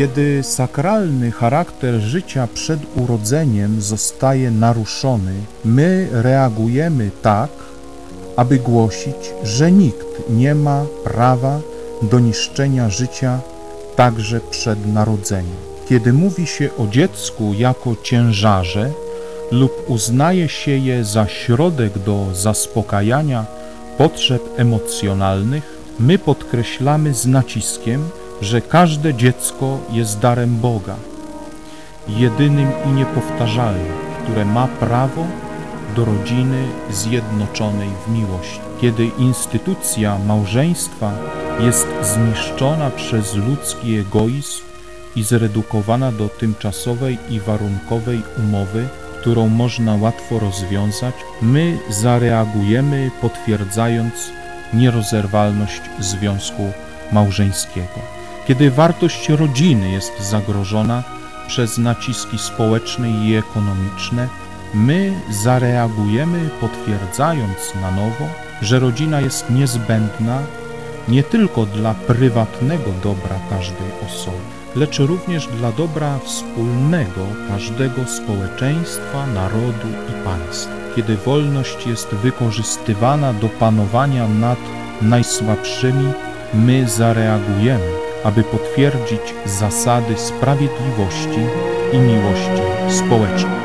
Kiedy sakralny charakter życia przed urodzeniem zostaje naruszony, my reagujemy tak, aby głosić, że nikt nie ma prawa do niszczenia życia także przed narodzeniem. Kiedy mówi się o dziecku jako ciężarze lub uznaje się je za środek do zaspokajania potrzeb emocjonalnych, my podkreślamy z naciskiem, że każde dziecko jest darem Boga, jedynym i niepowtarzalnym, które ma prawo do rodziny zjednoczonej w miłości. Kiedy instytucja małżeństwa jest zniszczona przez ludzki egoizm i zredukowana do tymczasowej i warunkowej umowy, którą można łatwo rozwiązać, my zareagujemy potwierdzając nierozerwalność związku małżeńskiego. Kiedy wartość rodziny jest zagrożona przez naciski społeczne i ekonomiczne, my zareagujemy potwierdzając na nowo, że rodzina jest niezbędna nie tylko dla prywatnego dobra każdej osoby, lecz również dla dobra wspólnego każdego społeczeństwa, narodu i państwa. Kiedy wolność jest wykorzystywana do panowania nad najsłabszymi, my zareagujemy, aby potwierdzić zasady sprawiedliwości i miłości społecznej.